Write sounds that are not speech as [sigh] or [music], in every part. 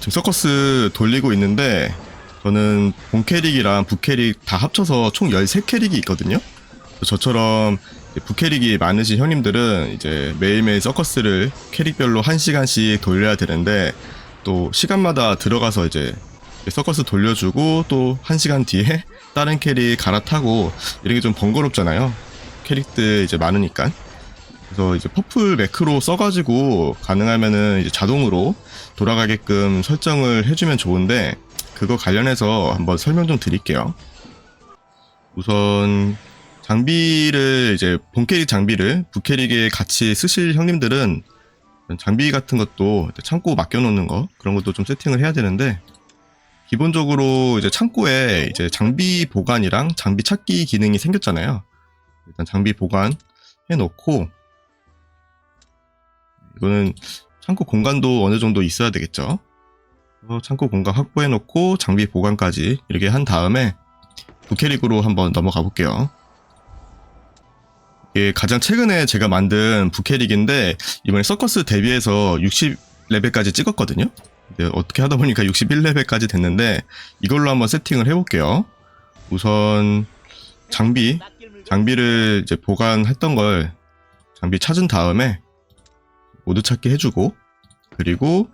지금 서커스 돌리고 있는데 저는 본 캐릭이랑 부캐릭 다 합쳐서 총 13캐릭이 있거든요. 저처럼 부캐릭이 많으신 형님들은 이제 매일매일 서커스를 캐릭별로 1시간씩 돌려야 되는데 또 시간마다 들어가서 이제 서커스 돌려주고 또 1시간 뒤에 [laughs] 다른 캐릭 갈아타고 이런 게 좀 번거롭잖아요. 캐릭들 이제 많으니까. 그래서 이제 퍼플 매크로 써가지고 가능하면은 이제 자동으로 돌아가게끔 설정을 해주면 좋은데 그거 관련해서 한번 설명 좀 드릴게요. 우선 장비를 이제 본캐릭 장비를 부캐릭에 같이 쓰실 형님들은 장비 같은 것도 창고 맡겨놓는 거 그런 것도 좀 세팅을 해야 되는데 기본적으로 이제 창고에 이제 장비 보관이랑 장비 찾기 기능이 생겼잖아요. 일단 장비 보관 해놓고 이거는 창고 공간도 어느 정도 있어야 되겠죠. 창고 공간 확보해놓고 장비 보관까지 이렇게 한 다음에 부캐릭으로 한번 넘어가 볼게요. 이게 가장 최근에 제가 만든 부캐릭인데 이번에 서커스 데뷔해서 60레벨까지 찍었거든요. 어떻게 하다 보니까 61레벨까지 됐는데 이걸로 한번 세팅을 해볼게요. 우선 장비 장비를 이제 보관했던 걸 장비 찾은 다음에 모두 찾기 해주고 그리고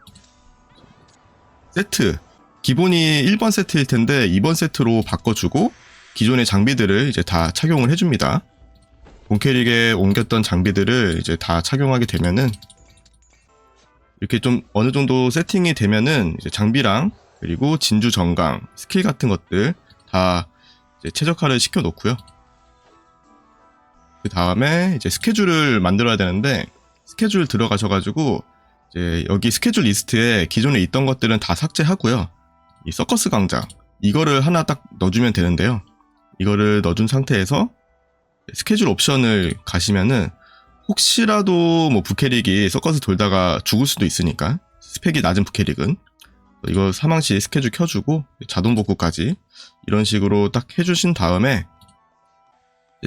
세트 기본이 1번 세트일 텐데 2번 세트로 바꿔주고 기존의 장비들을 이제 다 착용을 해줍니다. 본캐릭에 옮겼던 장비들을 이제 다 착용하게 되면은 이렇게 좀 어느 정도 세팅이 되면은 이제 장비랑 그리고 진주 정강 스킬 같은 것들 다 이제 최적화를 시켜 놓고요. 그 다음에 이제 스케줄을 만들어야 되는데 스케줄 들어가셔가지고 여기 스케줄 리스트에 기존에 있던 것들은 다 삭제하고요. 이 서커스 광장 이거를 하나 딱 넣어주면 되는데요. 이거를 넣어준 상태에서 스케줄 옵션을 가시면은 혹시라도 뭐 부캐릭이 서커스 돌다가 죽을 수도 있으니까 스펙이 낮은 부캐릭은 이거 사망 시 스케줄 켜주고 자동 복구까지 이런 식으로 딱 해주신 다음에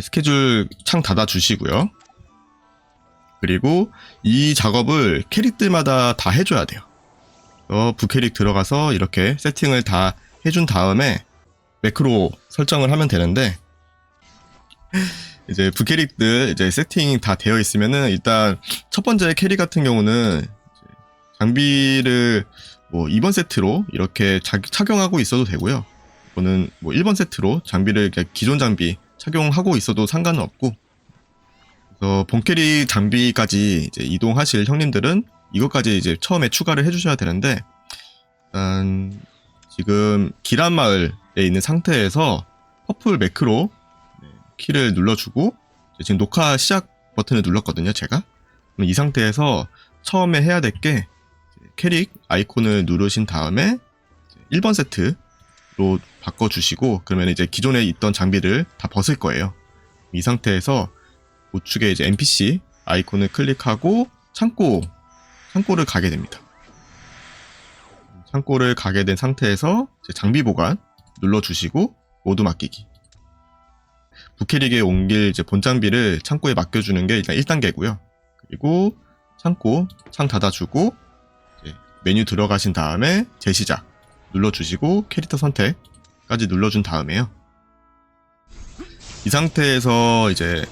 스케줄 창 닫아 주시고요. 그리고 이 작업을 캐릭들마다 다 해줘야 돼요. 어, 부캐릭 들어가서 이렇게 세팅을 다 해준 다음에 매크로 설정을 하면 되는데 이제 부캐릭들 이제 세팅 다 되어 있으면은 일단 첫 번째 캐릭 같은 경우는 장비를 뭐 2번 세트로 이렇게 자- 착용하고 있어도 되고요. 이거는 뭐 1번 세트로 장비를 기존 장비 착용하고 있어도 상관은 없고 그래서 본캐릭 장비까지 이제 이동하실 형님들은 이것까지 이제 처음에 추가를 해주셔야 되는데 일단 지금 기란마을에 있는 상태에서 퍼플 매크로 네, 키를 눌러주고 지금 녹화 시작 버튼을 눌렀거든요 제가. 이 상태에서 처음에 해야 될 게 캐릭 아이콘을 누르신 다음에 1번 세트로 바꿔주시고 그러면 이제 기존에 있던 장비를 다 벗을 거예요. 이 상태에서 우측에 이제 NPC 아이콘을 클릭하고 창고 창고를 가게 됩니다. 창고를 가게 된 상태에서 장비 보관 눌러주시고 모두 맡기기. 부캐릭에 옮길 이제 본 장비를 창고에 맡겨주는 게 일단 1단계고요. 그리고 창고 창 닫아주고 메뉴 들어가신 다음에 재시작 눌러주시고 캐릭터 선택까지 눌러준 다음에요. 이 상태에서 이제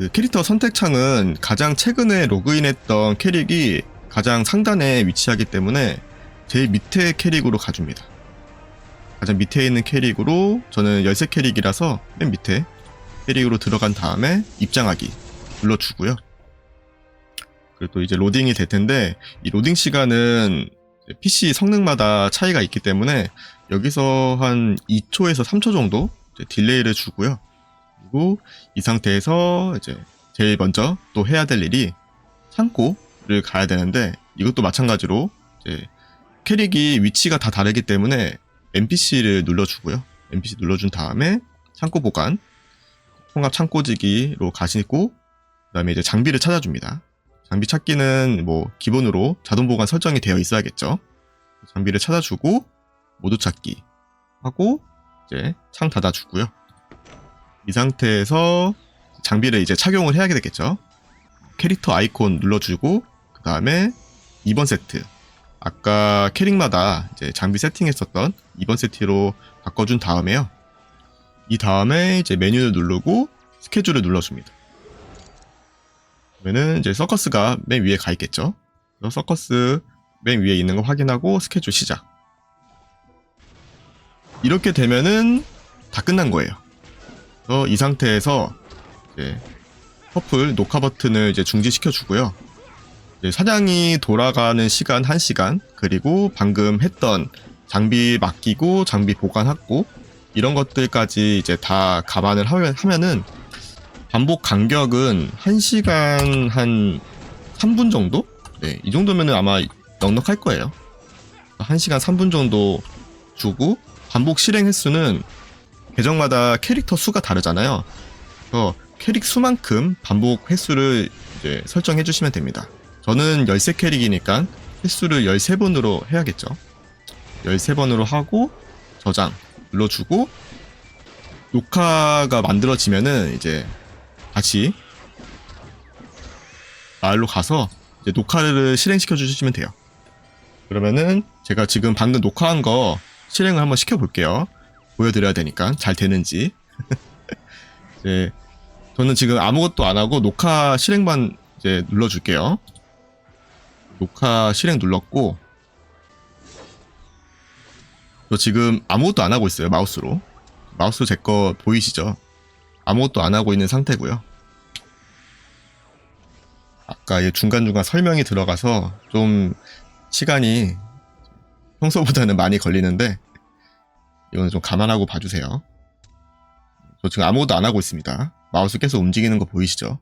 그 캐릭터 선택 창은 가장 최근에 로그인했던 캐릭이 가장 상단에 위치하기 때문에 제일 밑에 캐릭으로 가줍니다. 가장 밑에 있는 캐릭으로 저는 열쇠 캐릭이라서 맨 밑에 캐릭으로 들어간 다음에 입장하기 눌러주고요. 그리고 또 이제 로딩이 될 텐데 이 로딩 시간은 PC 성능마다 차이가 있기 때문에 여기서 한 2초에서 3초 정도 딜레이를 주고요. 그리고 이 상태에서 이제 제일 먼저 또 해야 될 일이 창고를 가야 되는데 이것도 마찬가지로 이제 캐릭이 위치가 다 다르기 때문에 NPC를 눌러주고요. NPC 눌러준 다음에 창고 보관, 통합 창고지기로 가시고 그다음에 이제 장비를 찾아줍니다. 장비 찾기는 뭐 기본으로 자동 보관 설정이 되어 있어야겠죠. 장비를 찾아주고 모두 찾기 하고 이제 창 닫아주고요. 이 상태에서 장비를 이제 착용을 해야 되겠죠. 캐릭터 아이콘 눌러주고 그 다음에 2번 세트 아까 캐릭마다 이제 장비 세팅했었던 2번 세트로 바꿔준 다음에요. 이 다음에 이제 메뉴를 누르고 스케줄을 눌러줍니다. 그러면은 이제 서커스가 맨 위에 가 있겠죠. 서커스 맨 위에 있는 거 확인하고 스케줄 시작. 이렇게 되면은 다 끝난 거예요. 그래서 이 상태에서 이제 퍼플 녹화 버튼을 이제 중지시켜 주고요. 사냥이 돌아가는 시간 1시간 그리고 방금 했던 장비 맡기고 장비 보관하고 이런 것들까지 이제 다 감안을 하면, 하면은 반복 간격은 1시간 한 3분 정도? 네, 이 정도면은 아마 넉넉할 거예요. 1시간 3분 정도 주고 반복 실행 횟수는 계정마다 캐릭터 수가 다르잖아요. 그래서 캐릭 수만큼 반복 횟수를 이제 설정해 주시면 됩니다. 저는 13캐릭이니까 횟수를 13번으로 해야겠죠. 13번으로 하고 저장 눌러주고 녹화가 만들어지면은 이제 다시 마을로 가서 이제 녹화를 실행시켜 주시면 돼요. 그러면은 제가 지금 방금 녹화한 거 실행을 한번 시켜 볼게요. 보여드려야 되니까 잘 되는지. 이제 [laughs] 저는 지금 아무것도 안 하고 녹화 실행만 이제 눌러줄게요. 녹화 실행 눌렀고 저 지금 아무것도 안 하고 있어요 마우스로 마우스 제 거 보이시죠? 아무것도 안 하고 있는 상태고요. 아까 이 중간중간 설명이 들어가서 좀 시간이 평소보다는 많이 걸리는데 이거는 좀 감안하고 봐주세요. 저 지금 아무것도 안 하고 있습니다. 마우스 계속 움직이는 거 보이시죠?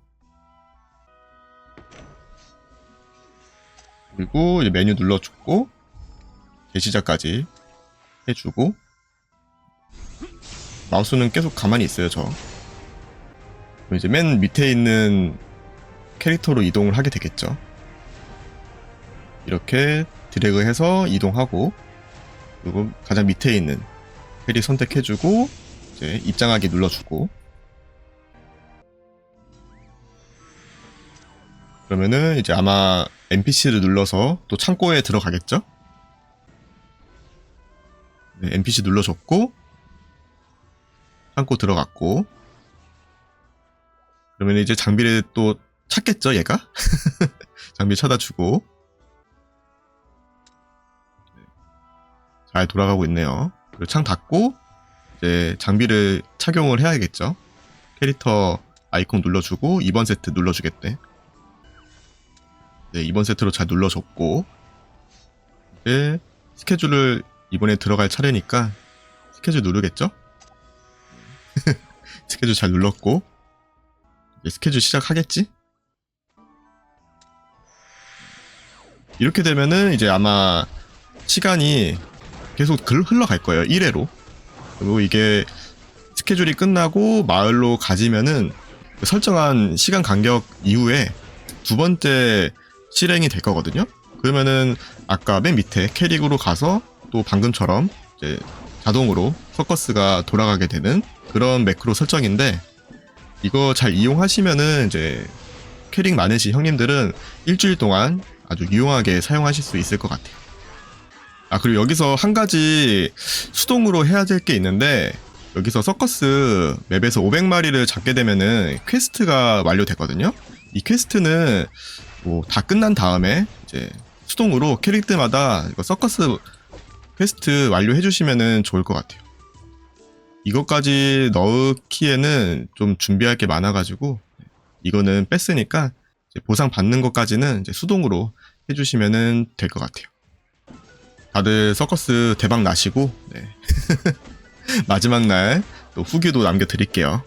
그리고 이제 메뉴 눌러주고 재시작까지 해주고 마우스는 계속 가만히 있어요 저 이제 맨 밑에 있는 캐릭터로 이동을 하게 되겠죠 이렇게 드래그 해서 이동하고 그리고 가장 밑에 있는 캐릭 선택해주고 이제 입장하기 눌러주고 그러면은 이제 아마 NPC를 눌러서 또 창고에 들어가겠죠? 네, NPC 눌러줬고 창고 들어갔고 그러면 이제 장비를 또 찾겠죠 얘가? [laughs] 장비 찾아주고 네, 잘 돌아가고 있네요 창 닫고 이제 장비를 착용을 해야겠죠 캐릭터 아이콘 눌러주고 2번 세트 눌러주겠대 네, 이번 세트로 잘 눌러줬고 이제 스케줄을 이번에 들어갈 차례니까 스케줄 누르겠죠? [laughs] 스케줄 잘 눌렀고 이제 스케줄 시작하겠지? 이렇게 되면은 이제 아마 시간이 계속 글- 흘러갈 거예요. 1회로. 그리고 이게 스케줄이 끝나고 마을로 가지면은 그 설정한 시간 간격 이후에 두 번째 실행이 될 거거든요. 그러면은 아까 맨 밑에 캐릭으로 가서 또 방금처럼 이제 자동으로 서커스가 돌아가게 되는 그런 매크로 설정인데 이거 잘 이용하시면은 이제 캐릭 많으신 형님들은 일주일 동안 아주 유용하게 사용하실 수 있을 것 같아요. 아 그리고 여기서 한 가지 수동으로 해야 될 게 있는데 여기서 서커스 맵에서 500마리를 잡게 되면은 퀘스트가 완료되거든요. 이 퀘스트는 뭐 다 끝난 다음에 이제 수동으로 캐릭터마다 이거 서커스 퀘스트 완료해 주시면은 좋을 것 같아요. 이것까지 넣기에는 좀 준비할 게 많아가지고 이거는 뺐으니까 보상 받는 것까지는 이제 수동으로 해주시면은 될 것 같아요. 다들 서커스 대박 나시고 네. [laughs] 마지막 날 또 후기도 남겨드릴게요.